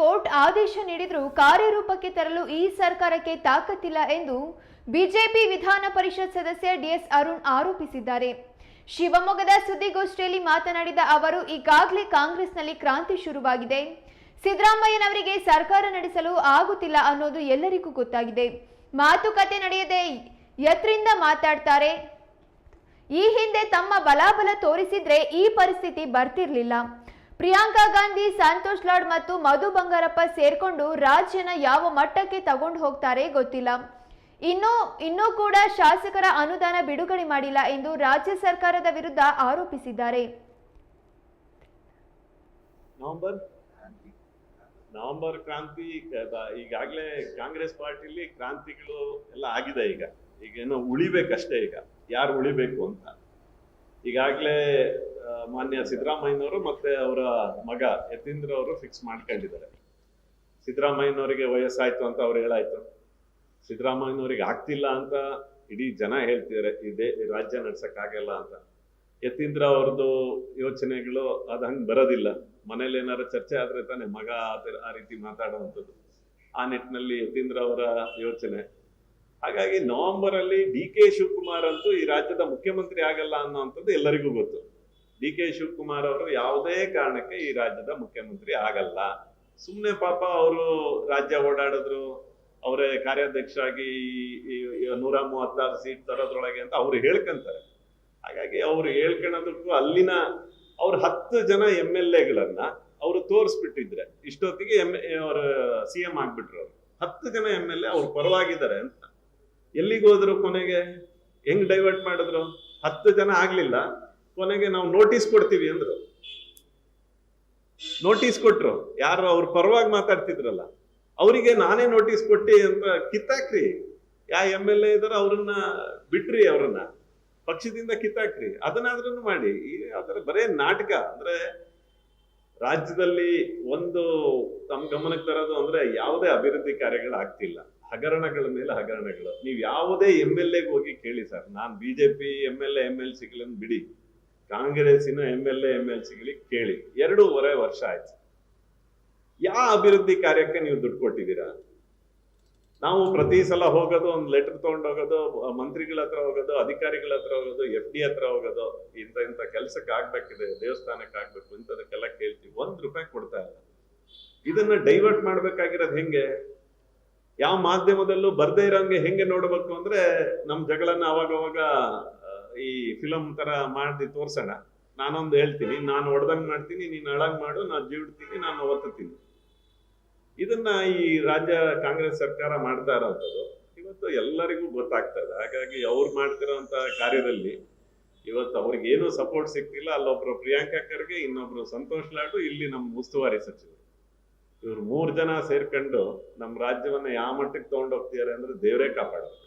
Court ಆದೇಶ ನೀಡಿದರೂ ಕಾರ್ಯರೂಪಕ್ಕೆ ತರಲು ಈ ಸರ್ಕಾರಕ್ಕೆ ತಾಕತ್ತಿಲ್ಲ ಎಂದು ಬಿಜೆಪಿ ವಿಧಾನ ಪರಿಷತ್ ಸದಸ್ಯ ಡಿಎಸ್ ಅರುಣ್ ಆರೋಪಿಸಿದ್ದಾರೆ. ಶಿವಮೊಗ್ಗದ ಸುದ್ದಿಗೋಷ್ಠಿಯಲ್ಲಿ ಮಾತನಾಡಿದ ಅವರು, ಈಗಾಗಲೇ ಕಾಂಗ್ರೆಸ್ನಲ್ಲಿ ಕ್ರಾಂತಿ ಶುರುವಾಗಿದೆ. ಸಿದ್ದರಾಮಯ್ಯನವರಿಗೆ ಸರ್ಕಾರ ನಡೆಸಲು ಆಗುತ್ತಿಲ್ಲ ಅನ್ನೋದು ಎಲ್ಲರಿಗೂ ಗೊತ್ತಾಗಿದೆ. ಮಾತುಕತೆ ನಡೆಯದೆ ಯತ್ರಿಂದ ಮಾತಾಡ್ತಾರೆ. ಈ ಹಿಂದೆ ತಮ್ಮ ಬಲಾಬಲ ತೋರಿಸಿದ್ರೆ ಈ ಪರಿಸ್ಥಿತಿ ಬರ್ತಿರ್ಲಿಲ್ಲ. ಪ್ರಿಯಾಂಕಾ ಗಾಂಧಿ, ಸಂತೋಷ್ ಲಾಡ್ ಮತ್ತು ಮಧು ಬಂಗಾರಪ್ಪ ಸೇರ್ಕೊಂಡು ರಾಜ್ಯನ ಯಾವ ಮಟ್ಟಕ್ಕೆ ತಗೊಂಡು ಹೋಗ್ತಾರೆ ಗೊತ್ತಿಲ್ಲ. ಇನ್ನೂ ಇನ್ನೂ ಕೂಡ ಶಾಸಕರ ಅನುದಾನ ಬಿಡುಗಡೆ ಮಾಡಿಲ್ಲ ಎಂದು ರಾಜ್ಯ ಸರ್ಕಾರದ ವಿರುದ್ಧ ಆರೋಪಿಸಿದ್ದಾರೆ. ನವೆಂಬರ್ ನವೆಂಬರ್ ಕ್ರಾಂತಿ ಈಗಾಗಲೇ ಕಾಂಗ್ರೆಸ್ ಪಾರ್ಟಿಲಿ ಕ್ರಾಂತಿಗಳು ಎಲ್ಲ ಆಗಿದೆ ಈಗ. ಈಗ ಏನೋ ಉಳಿಬೇಕಷ್ಟೇ ಈಗ. ಯಾರು ಉಳಿಬೇಕು ಅಂತ. ಈಗಾಗಲೇ ಮಾನ್ಯ ಸಿದ್ದರಾಮಯ್ಯನವರು ಮತ್ತೆ ಅವರ ಮಗ ಯತೀಂದ್ರ ಅವರು ಫಿಕ್ಸ್ ಮಾಡ್ಕೊಂಡಿದ್ದಾರೆ. ಸಿದ್ದರಾಮಯ್ಯನವರಿಗೆ ವಯಸ್ಸಾಯ್ತು ಅಂತ ಅವ್ರು ಹೇಳಾಯ್ತು. ಸಿದ್ದರಾಮಯ್ಯನವರಿಗೆ ಆಗ್ತಿಲ್ಲ ಅಂತ ಇಡೀ ಜನ ಹೇಳ್ತಿದ್ದಾರೆ ಇದೇ ರಾಜ್ಯ ನಡ್ಸಕ್ಕಾಗಲ್ಲ ಅಂತ. ಯತೀಂದ್ರ ಅವ್ರದ್ದು ಯೋಚನೆಗಳು ಅದು ಹಂಗ್ ಬರೋದಿಲ್ಲ. ಮನೇಲಿ ಏನಾದ್ರು ಚರ್ಚೆ ಆದ್ರೆ ತಾನೇ ಮಗ ಆ ರೀತಿ ಮಾತಾಡುವಂಥದ್ದು. ಆ ನಿಟ್ಟಿನಲ್ಲಿ ಯತೀಂದ್ರ ಅವರ ಯೋಚನೆ. ಹಾಗಾಗಿ ನವೆಂಬರ್ ಅಲ್ಲಿ ಡಿ ಕೆ ಶಿವಕುಮಾರ್ ಅಂತೂ ಈ ರಾಜ್ಯದ ಮುಖ್ಯಮಂತ್ರಿ ಆಗಲ್ಲ ಅನ್ನೋಂಥದ್ದು ಎಲ್ಲರಿಗೂ ಗೊತ್ತು. ಡಿ ಕೆ ಶಿವಕುಮಾರ್ ಅವರು ಯಾವುದೇ ಕಾರಣಕ್ಕೆ ಈ ರಾಜ್ಯದ ಮುಖ್ಯಮಂತ್ರಿ ಆಗಲ್ಲ. ಸುಮ್ನೆ ಪಾಪ ಅವರು ರಾಜ್ಯ ಓಡಾಡಿದ್ರು, ಅವರೇ ಕಾರ್ಯಾಧ್ಯಕ್ಷರಾಗಿ ನೂರ ಮೂವತ್ತಾರು ಸೀಟ್ ತರೋದ್ರೊಳಗೆ ಅಂತ ಅವ್ರು ಹೇಳ್ಕೊಂತಾರೆ. ಹಾಗಾಗಿ ಅವ್ರು ಹೇಳ್ಕೊಳೋದಕ್ಕೂ ಅಲ್ಲಿನ ಅವ್ರ ಹತ್ತು ಜನ ಎಂ ಎಲ್ ಎಗಳನ್ನ ಅವರು ತೋರಿಸ್ಬಿಟ್ಟಿದ್ರೆ, ಇಷ್ಟೊತ್ತಿಗೆ ಎಂ ಅವ್ರ ಸಿ ಎಂ ಆಗ್ಬಿಟ್ರು ಅವ್ರು. ಹತ್ತು ಜನ ಎಂ ಎಲ್ ಎ ಅವ್ರು ಪರವಾಗಿದ್ದಾರೆ ಅಂತ. ಎಲ್ಲಿಗೆ ಹೋದ್ರು ಕೊನೆಗೆ ಹೆಂಗ್ ಡೈವರ್ಟ್ ಮಾಡಿದ್ರು? ಹತ್ತು ಜನ ಆಗ್ಲಿಲ್ಲ. ಕೊನೆಗೆ ನಾವು ನೋಟಿಸ್ ಕೊಡ್ತೀವಿ ಅಂದ್ರು. ನೋಟಿಸ್ ಕೊಟ್ರು. ಯಾರು ಅವ್ರ ಪರವಾಗಿ ಮಾತಾಡ್ತಿದ್ರಲ್ಲ. ಅವರಿಗೆ ನಾನೇ ನೋಟಿಸ್ ಕೊಟ್ಟಿ ಅಂತ ಕಿತ್ತಾಕ್ರಿ. ಯಾ ಎಂ ಎಲ್ ಎ ಇದಾರ ಅವ್ರನ್ನ ಬಿಟ್ರಿ ಅವ್ರನ್ನ. ಪಕ್ಷದಿಂದ ಕಿತ್ತಾಕ್ರಿ. ಅದನ್ನಾದ್ರೂ ಮಾಡಿ. ಈ ಅದರ ಬರೇ ನಾಟಕ. ಅಂದ್ರೆ ರಾಜ್ಯದಲ್ಲಿ ಒಂದು ತಮ್ಮ ಗಮನಕ್ಕೆ ತರೋದು ಅಂದ್ರೆ ಯಾವುದೇ ಅಭಿವೃದ್ಧಿ ಕಾರ್ಯಗಳು ಆಗ್ತಿಲ್ಲ. ಹಗರಣಗಳ ಮೇಲೆ ಹಗರಣಗಳು. ನೀವು ಯಾವುದೇ ಎಂ ಎಲ್ ಎಗೆ ಹೋಗಿ ಕೇಳಿ ಸರ್. ನಾನ್ BJP M L M L ಸಿಗ್ಲನ್ ಬಿಡಿ. ಕಾಂಗ್ರೆಸ್ಸಿನ M L A M L ಸಿಗಳಿಗೆ ಕೇಳಿ. ಎರಡೂವರೆ ವರ್ಷ ಆಯ್ತು. ಯಾವ ಅಭಿವೃದ್ಧಿ ಕಾರ್ಯಕ್ಕೆ ನೀವು ದುಡ್ಡು ಕೊಟ್ಟಿದ್ದೀರಾ? ನಾವು ಪ್ರತಿ ಸಲ ಹೋಗೋದು, ಒಂದು ಲೆಟರ್ ತಗೊಂಡೋಗೋದು ಮಂತ್ರಿಗಳ ಹತ್ರ ಹೋಗೋದು, ಅಧಿಕಾರಿಗಳ ಹತ್ರ ಹೋಗೋದು ಎಫ್ ಡಿ ಹತ್ರ ಹೋಗೋದು, ಇಂಥ ಇಂಥ ಕೆಲಸಕ್ಕೆ ಆಗ್ಬೇಕಿದೆ, ದೇವಸ್ಥಾನಕ್ಕೆ ಆಗ್ಬೇಕು, ಇಂಥದಕ್ಕೆಲ್ಲ ಕೇಳ್ತೀವಿ. ಒಂದ್ ರೂಪಾಯಿ ಕೊಡ್ತಾ ಇಲ್ಲ. ಇದನ್ನ ಡೈವರ್ಟ್ ಮಾಡ್ಬೇಕಾಗಿರೋದು ಹೆಂಗೆ? ಯಾವ ಮಾಧ್ಯಮದಲ್ಲೂ ಬರ್ದೇ ಇರೋಂಗೆ ಹೆಂಗೆ ನೋಡ್ಬೇಕು ಅಂದ್ರೆ, ನಮ್ ಜಗಳನ್ನ ಅವಾಗವಾಗ ಈ ಫಿಲಂ ತರ ಮಾಡಿ ತೋರ್ಸೋಣ. ನಾನೊಂದು ಹೇಳ್ತೀನಿ, ನಾನು ಹೊಡೆದಂಗ್ ಮಾಡ್ತೀನಿ, ನೀನು ಅಳಂಗ್ ಮಾಡು, ನಾನು ಜೀವಿಡ್ತೀನಿ, ನಾನು ಒತ್ತುತ್ತೀನಿ ಇದನ್ನ ಈ ರಾಜ್ಯ ಕಾಂಗ್ರೆಸ್ ಸರ್ಕಾರ ಮಾಡ್ತಾ ಇರೋಂಥದ್ದು ಇವತ್ತು ಎಲ್ಲರಿಗೂ ಗೊತ್ತಾಗ್ತದೆ. ಹಾಗಾಗಿ ಅವ್ರು ಮಾಡ್ತಿರೋಂಥ ಕಾರ್ಯದಲ್ಲಿ ಇವತ್ತು ಅವ್ರಿಗೇನು ಸಪೋರ್ಟ್ ಸಿಗ್ತಿಲ್ಲ. ಅಲ್ಲೊಬ್ರು ಪ್ರಿಯಾಂಕಾ ಖರ್ಗೆ, ಇನ್ನೊಬ್ರು ಸಂತೋಷ್ ಲಾಡು, ಇಲ್ಲಿ ನಮ್ಮ ಉಸ್ತುವಾರಿ ಸಚಿವರು. ಇವ್ರು ಮೂರು ಜನ ಸೇರ್ಕೊಂಡು ನಮ್ಮ ರಾಜ್ಯವನ್ನ ಯಾವ ಮಟ್ಟಕ್ಕೆ ತಗೊಂಡೋಗ್ತಿದ್ದಾರೆ ಅಂದ್ರೆ ದೇವರೇ ಕಾಪಾಡೋದು.